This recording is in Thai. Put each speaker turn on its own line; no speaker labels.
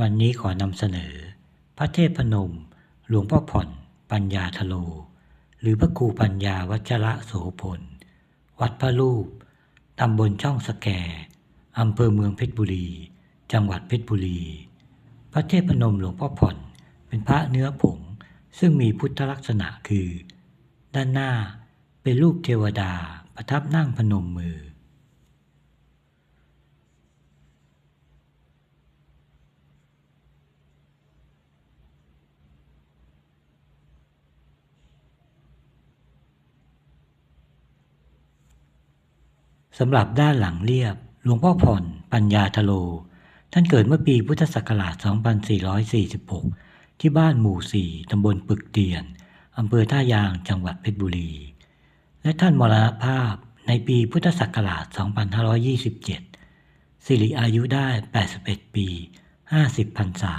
วันนี้ขอนำเสนอ พระเทพพนม หลวงพ่อผ่อน ปัญญาทโล หรือพระครูปัญญาวัชระโสพล วัดพระรูป ตำบลช่องสแกอำเภอเมืองเพชรบุรี จังหวัดเพชรบุรี พระเทพพนมหลวงพ่อผ่อน เป็นพระเนื้อผง ซึ่งมีพุทธลักษณะคือ ด้านหน้าเป็นรูปเทวดาประทับนั่งพนมมือ สำหรับด้านหลังเรียบ หลวงพ่อผ่อน ปัญญาทโล ท่านเกิดเมื่อปีพุทธศักราช 2446 ที่บ้านหมู่4ตำบลปึกเตียน อำเภอท่ายาง จังหวัดเพชรบุรี และท่านมรณภาพในปีพุทธศักราช 2527 สิริอายุได้ 81 ปี 50พรรษา